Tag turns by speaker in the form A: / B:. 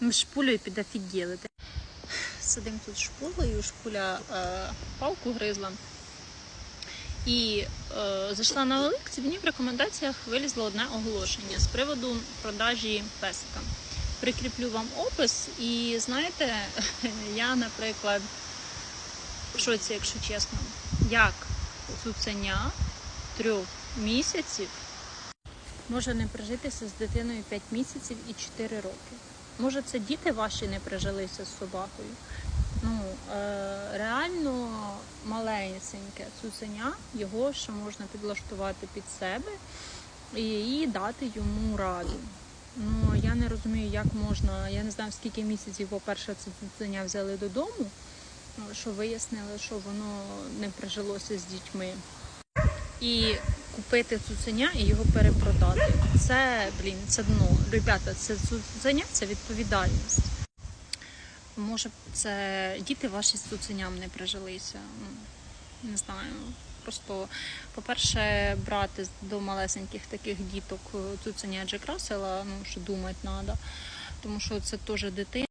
A: Ми шпулею підофігіли. Сидимо тут шпулею, шпуля е, палку гризла. І е, зайшла на і мені в рекомендаціях вилізло одне оголошення з приводу продажі песика. Прикріплю вам опис, і знаєте, я, наприклад, в шоці, якщо чесно, як цуценя трьох місяців може не прижитися з дитиною 5 місяців і 4 роки. Може, це діти ваші не прижилися з собакою. Ну, е, реально маленьке цуценя, його ще можна підлаштувати під себе і, і дати йому раду. Ну, я не розумію, як можна, я не знаю, скільки місяців, по-перше, це цуценя взяли додому, що вияснили, що воно не прижилося з дітьми. І купити цуценя і його перепродати. Це, блін, це дно. Ребята, це цуценя, це відповідальність. Може, це діти ваші з цуценям не прижилися. Ну, Не знаю. Просто, по-перше, брати до малесеньких таких діток цуценя Джек Рассела, ну, що думати треба. Тому що це теж дитина.